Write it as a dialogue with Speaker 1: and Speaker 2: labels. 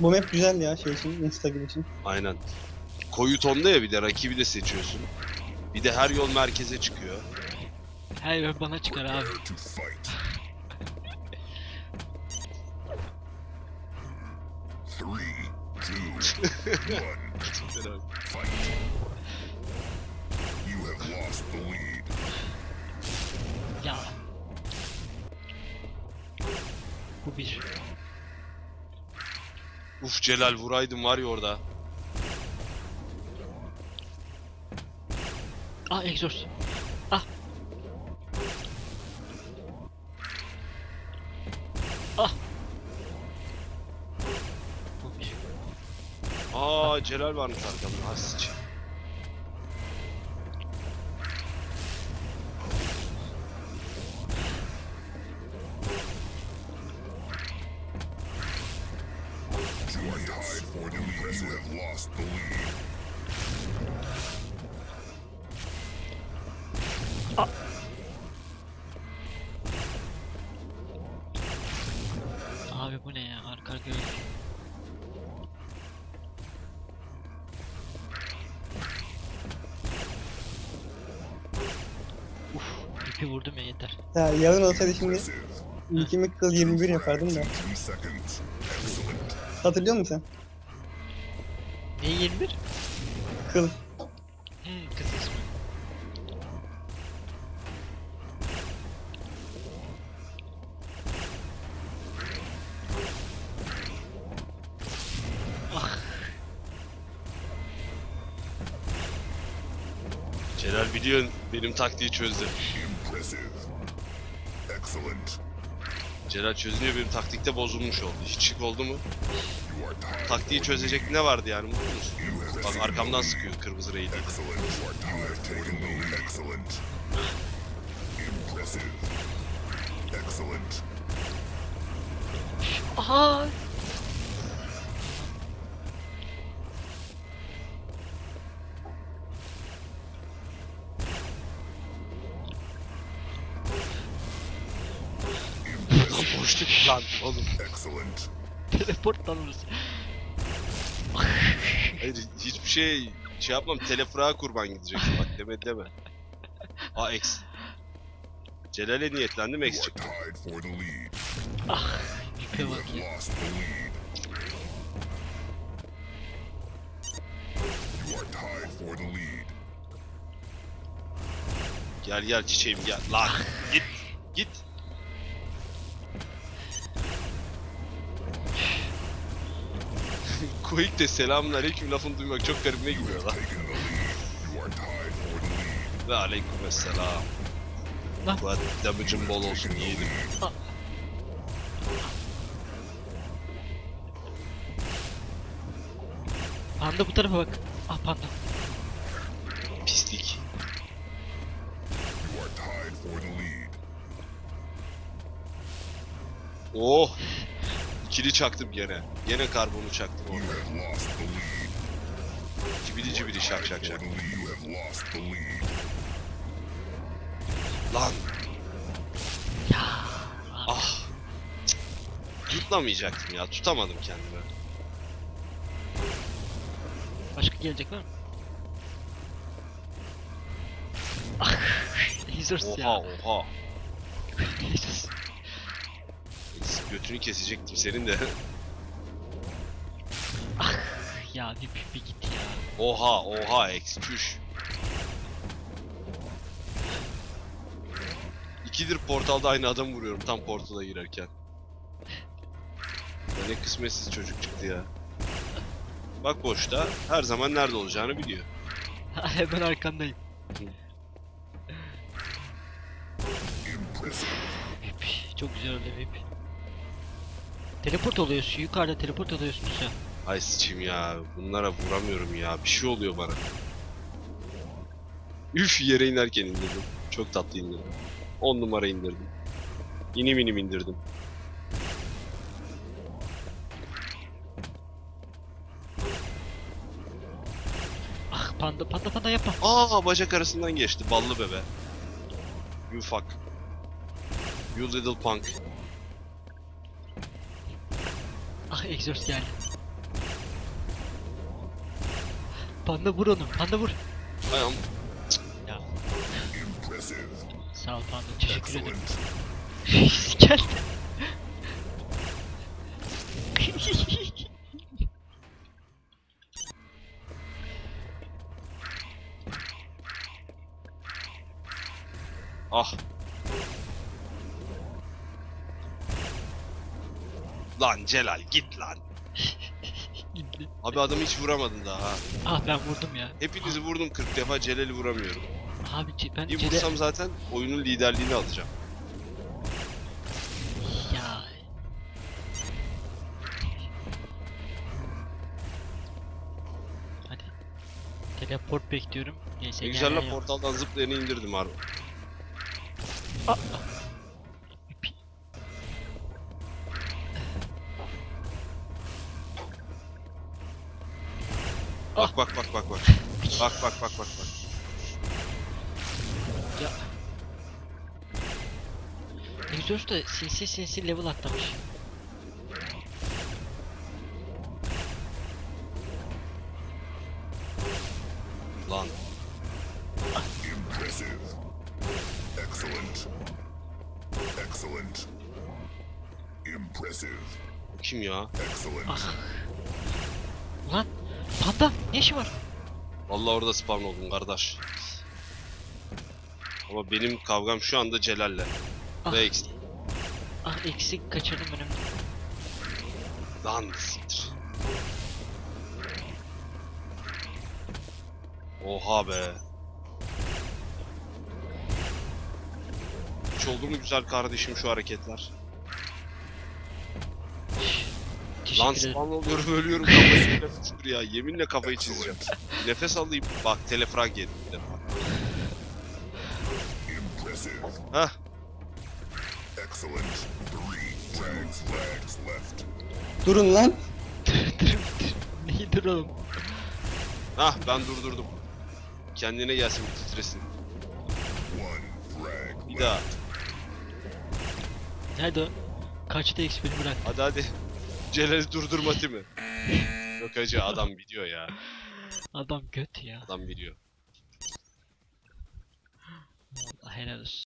Speaker 1: Bu map güzel ya şey için, instabil için.
Speaker 2: Aynen. Koyu tonda ya bir de rakibi de seçiyorsun. Bir de her yol merkeze çıkıyor.
Speaker 3: Her yer bana çıkar abi.
Speaker 4: to fight. Three, two, one, fight. You have lost the lead.
Speaker 3: Ya. Bu bir.
Speaker 2: Uf Celal vuraydın var ya orada.
Speaker 3: Ah egzoz. Ah. Ah.
Speaker 2: Aa Celal varmış arkamda. Ha sıç.
Speaker 4: You have lost the lead.
Speaker 3: Abi bu ne ya? Arka öyle. Uf, ipi vurdum ya yeter.
Speaker 1: Ya yarın olsaydı şimdi ilkimi kıl 21 yapardım da.
Speaker 4: 15 seconds. Excellent.
Speaker 1: Hatırlıyor musun sen?
Speaker 3: Ne 21?
Speaker 1: Kıl.
Speaker 3: Hmm, kız ismi. Ah,
Speaker 2: Celal biliyorsun benim taktiği çözdü.
Speaker 4: Impressive. Excellent.
Speaker 2: Celal çözünüyor benim taktikte bozulmuş oldu. Hiç şık oldu mu? Taktiği çözecek ne vardı yani mutlu musun? Bak arkamdan sıkıyor kırmızı reyi.
Speaker 4: Excellent.
Speaker 2: Boşluk lan oğlum.
Speaker 4: Excellent.
Speaker 3: Teleport lan orası.
Speaker 2: Hayır hiçbir şey şey yapmam telefrağa kurban gideceksin bak deme deme. Aa X. Celal'e niyetlendim
Speaker 4: You
Speaker 2: X
Speaker 4: are
Speaker 2: çıktı.
Speaker 3: Ah, ipe bak ya.
Speaker 2: Gel gel çiçeğim gel. Lan git git. Quick de selamun aleyküm lafını duymak çok garibime gidiyor lan. Ve aleyküm selam.
Speaker 3: Lan.
Speaker 2: Bu damage'ın bol olsun
Speaker 4: lead.
Speaker 3: Panda bu tarafa bak. Ah panda.
Speaker 2: Pislik. Oh. İkili çaktım gene. Gene karbonu çaktım orada. Cibili cibili şak şak şak. Lan ah. Tutamayacaktım ya. Tutamadım kendimi.
Speaker 3: Başka gelecek mı? Ah.
Speaker 2: Oha
Speaker 3: ya.
Speaker 2: oha.
Speaker 3: Jesus.
Speaker 2: Götünü kesecektim senin de.
Speaker 3: Ya bir, bir, bir git ya.
Speaker 2: Oha oha eksi çüş. İkidir portalda aynı adam vuruyorum tam portala girerken. Ne kısmetsiz çocuk çıktı ya. Bak boşta her zaman nerede olacağını biliyor.
Speaker 3: Hemen arkandayım. Çok güzel öyle vip. Teleport oluyorsun. Yukarıda teleport oluyorsunuz ya.
Speaker 2: Ay sıçayım ya bunlara vuramıyorum ya bir şey oluyor bana. Üf yere inerken indirdim. Çok tatlı indirdim. 10 numara indirdim. İnim inim indirdim.
Speaker 3: Ah panda panda panda yapma.
Speaker 2: Aa bacak arasından geçti ballı bebe. You fuck. You little punk.
Speaker 3: Exhaust geldi. Panda vur onu. Panda vur.
Speaker 2: Ayağım.
Speaker 3: Ya. Sağ ol Panda. Teşekkür ederim. geldi.
Speaker 2: ah. Lan Celal git lan. Abi adamı hiç vuramadın daha ha.
Speaker 3: ah ben vurdum ya.
Speaker 2: Hepinizi vurdum 40 defa Celal'i vuramıyorum.
Speaker 3: Abi ce- ben
Speaker 2: Bir
Speaker 3: Cele...
Speaker 2: vursam zaten oyunun liderliğini alacağım.
Speaker 3: Ya. Hadi. Teleport bekliyorum. Neyse
Speaker 2: Ne güzel la portaldan zıplayanı indirdim harbi.
Speaker 3: Ah, ah.
Speaker 2: Bak bak bak bak bak. Bak bak bak bak bak.
Speaker 3: Ya. Exhaust da sinsi sinsi level atlamış.
Speaker 2: Lan.
Speaker 4: Impressive. Excellent. Excellent. Impressive.
Speaker 2: Bu kim ya?
Speaker 4: Excellent.
Speaker 3: Ah. Panda ne işi var?
Speaker 2: Vallahi orada spawn oldum kardeş. Ama benim kavgam şu anda Celal'le.
Speaker 3: Ah,
Speaker 2: Ve eksik.
Speaker 3: ah eksik kaçırdım önümde.
Speaker 2: Lan siktir. Oha be. Hiç oldu mu güzel kardeşim şu hareketler? Lan
Speaker 3: Teşekkür ederim.
Speaker 2: spawn oluyorum ölüyorum kafasıyla fışkır ya. Yeminle kafayı çizeceğim. Nefes alayım. Bak telefrag yedim bir defa.
Speaker 4: Impressive.
Speaker 2: Heh.
Speaker 4: Excellent. Three frags flags left.
Speaker 1: Durun lan.
Speaker 3: Neyi duralım?
Speaker 2: Hah ben durdurdum. Kendine gelsin bir titresin.
Speaker 4: One frag
Speaker 2: Bir
Speaker 4: left.
Speaker 2: daha.
Speaker 3: Nerede o? Kaçta XP'ni bırak.
Speaker 2: Hadi hadi. Celal'i durdurma mi? Yok hacı adam biliyor ya.
Speaker 3: Adam göt ya.
Speaker 2: Adam biliyor.
Speaker 3: Vallahi helal olsun.